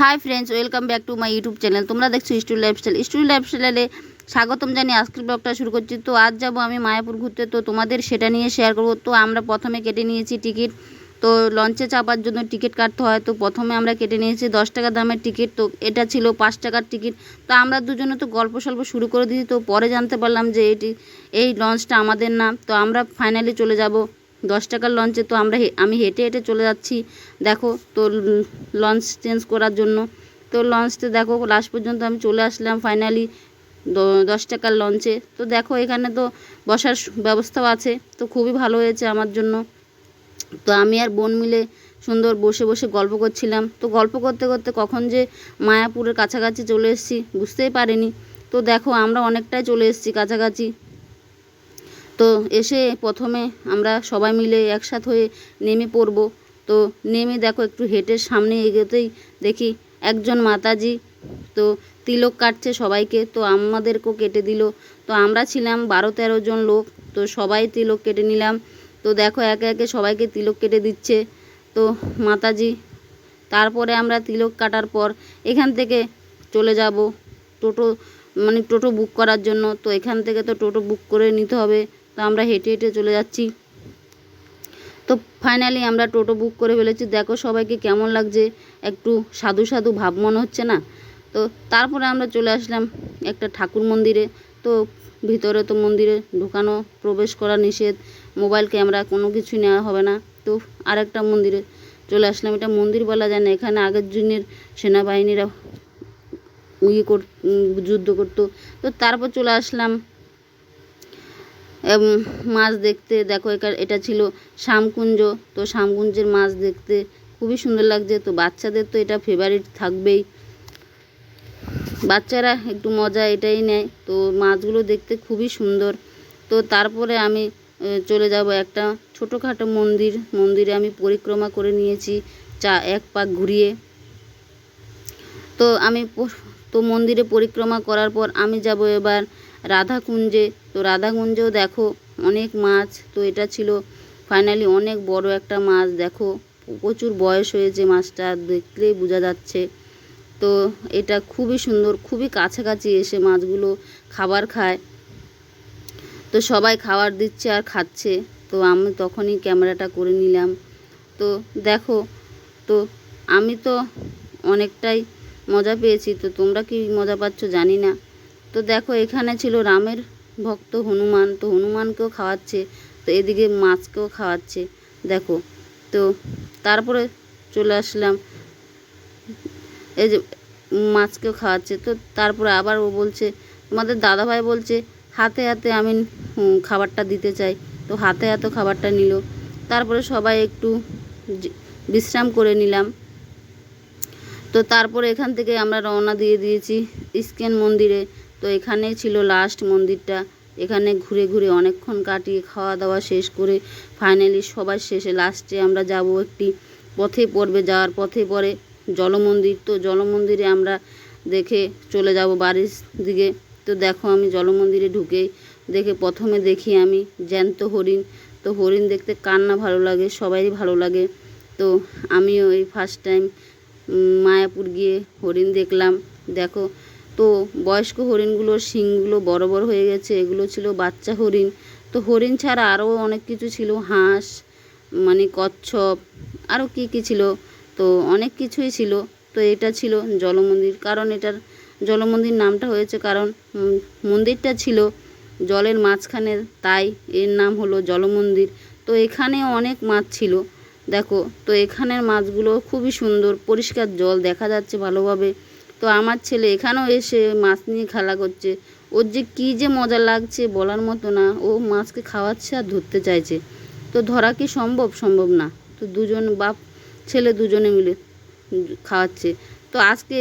Hi friends welcome back to my YouTube channel তোমরা দেখছ study lifestyle study লাইফস্টাইলে স্বাগতম জানি আজকের ব্লগটা শুরু করছি। তো আজ যাব আমি মায়াপুর ঘুরতে। তো তোমাদের সেটা নিয়ে শেয়ার করব। তো আমরা প্রথমে কেটে নিয়েছি টিকিট তো লঞ্চে চাপার জন্য টিকিট কাটতে হয়। তো প্রথমে আমরা কেটে নিয়েছি দশ টাকা দামের টিকিট তো এটা ছিল পাঁচ টাকার টিকিট তো আমরা দুজনে তো গল্প সল্প শুরু করে দিয়েছি। তো পরে জানতে পারলাম যে এটি, এই লঞ্চটা আমাদের না। তো আমরা ফাইনালি চলে যাব। দশ টাকার লঞ্চে তো আমরা আমি হেঁটে হেঁটে চলে যাচ্ছি। দেখো, তো লঞ্চ চেঞ্জ করার জন্য। তো লঞ্চতে দেখো লাস্ট পর্যন্ত আমি চলে আসলাম ফাইনালি দশ টাকার লঞ্চে তো দেখো, এখানে তো বসার ব্যবস্থাও আছে। তো খুবই ভালো হয়েছে আমার জন্য। তো আমি আর বোন মিলে সুন্দর বসে বসে গল্প করছিলাম। তো গল্প করতে করতে কখন যে মায়াপুরের কাছাকাছি চলে এসেছি বুঝতেই পারিনি। তো দেখো, আমরা অনেকটাই চলে এসেছি কাছাকাছি। তো এসে প্রথমে আমরা সবাই মিলে একসাথ হয়ে নেমে পড়ব। তো নেমে দেখো একটু হেঁটে সামনে এগোতেই দেখি একজন মাতাজি, তো তিলক কাটছে সবাইকে, তো আমাদেরকেও কেটে দিল। তো আমরা ছিলাম বারো তেরো জন লোক, তো সবাই তিলক কেটে নিলাম। তো দেখো একে একে সবাইকে তিলক কেটে দিচ্ছে। তো মাতাজি, তারপরে আমরা তিলক কাটার পর এখান থেকে চলে যাব টোটো মানে টোটো বুক করার জন্য। তো এখান থেকে তো টোটো বুক করে নিতে হবে। তো আমরা হেঁটে হেঁটে চলে যাচ্ছি। তো ফাইনালি আমরা টোটো বুক করে ফেলেছি। দেখো সবাইকে কেমন লাগছে? একটু সাধু সাধু ভাব মনে হচ্ছে না? তো তারপরে আমরা চলে আসলাম একটা ঠাকুর মন্দিরে। তো ভিতরে তো মন্দিরে ঢুকানো, প্রবেশ করা নিষেধ। মোবাইল ক্যামেরা কোনো কিছু নেওয়া হবে না। তো আরেকটা মন্দিরে চলে আসলাম। এটা মন্দির বলা যায় না। এখানে আগের দিনের সেনাবাহিনীরা ইয়ে কর যুদ্ধ করতো। তো তারপর চলে আসলাম মাছ দেখতে, দেখো এটা ছিল শামকুঞ্জ তো শামকুঞ্জের মাছ দেখতে খুবই সুন্দর লাগছে, তো বাচ্চাদের তো এটা ফেভারিট থাকবেই। বাচ্চারা একটু মজা এটাই নেয়, তো মাছগুলো দেখতে খুবই সুন্দর। তো তারপরে আমি চলে যাব একটা ছোটোখাটো মন্দির, মন্দিরে আমি পরিক্রমা করে নিয়েছি, চা, এক পাক ঘুরিয়ে। তো আমি তো মন্দিরে পরিক্রমা করার পর আমি যাব এবার রাধাকুঞ্জে। তো রাধাকুঞ্জেও দেখো অনেক মাছ, তো এটা ছিল ফাইনালি অনেক বড় একটা মাছ। দেখো প্রচুর বয়স হয়েছে মাছটা, দেখলেই বোঝা যাচ্ছে। তো এটা খুবই সুন্দর, খুবই কাছাকাছি এসে মাছগুলো খাবার খায়। তো সবাই খাবার দিচ্ছে আর খাচ্ছে। তো আমি তখনই ক্যামেরাটা করে নিলাম। তো দেখো, তো আমি তো অনেকটাই মজা পেয়েছি। তো তোমরা কি মজা পাচ্ছ জানি না। তো দেখো, এখানে ছিল রামের ভক্ত হনুমান। তো হনুমানকেও খাওয়াচ্ছে, তো এদিকে মাছকেও খাওয়াচ্ছে। দেখো, তো তারপরে চলে আসলাম। এই যে মাছকেও খাওয়াচ্ছে। তো তারপরে আবার ও বলছে, তোমাদের দাদাভাই বলছে, হাতে হাতে আমি খাবারটা দিতে চাই। তো হাতে হাতে খাবারটা নিল। তারপরে সবাই একটু বিশ্রাম করে নিলাম। তো তারপরে এখান থেকে আমরা রওনা দিয়ে দিয়েছি ইস্কেন মন্দিরে। তো এখানেই ছিল লাস্ট মন্দিরটা। এখানে ঘুরে ঘুরে অনেকক্ষণ কাটিয়ে খাওয়া দাওয়া শেষ করে ফাইনালি সবার শেষে লাস্টে আমরা যাব একটি পথে পড়বে। যাওয়ার পথে পড়ে জলমন্দির। তো জলমন্দিরে আমরা দেখে চলে যাব বাড়ির দিকে। তো দেখো আমি জলমন্দিরে ঢুকেই দেখে প্রথমে দেখি আমি জ্যান্ত হরিণ। তো হরিণ দেখতে কার না ভালো লাগে, সবারই ভালো লাগে। তো আমিও এই ফার্স্ট টাইম মায়াপুর গিয়ে হরিণ দেখলাম। দেখো তো বয়স্ক হরিণগুলোর শিংগুলো বড় বড় হয়ে গেছে, এগুলো ছিল বাচ্চা হরিণ। তো হরিণ ছাড়া আরও অনেক কিছু ছিল, হাঁস মানে কচ্ছপ, আরও কী কী ছিল, তো অনেক কিছুই ছিল। তো এটা ছিল জলমন্দির, কারণ এটার জলমন্দির নামটা হয়েছে কারণ মন্দিরটা ছিল জলের মাঝখানে, তাই এর নাম হলো জলমন্দির। তো এখানে অনেক মাছ ছিল, দেখো, তো এখানের মাছগুলো খুবই সুন্দর, পরিষ্কার জল দেখা যাচ্ছে ভালোভাবে। তো আমার ছেলে এখানেও এসে মাছ নিয়ে খেলা করছে। ওর যে কী যে মজা লাগছে বলার মতো না। ও মাছকে খাওয়াচ্ছে আর ধরতে চাইছে। তো ধরা কি সম্ভব? সম্ভব না। তো দুজন বাপ, ছেলে দুজনে মিলে খাওয়াচ্ছে। তো আজকে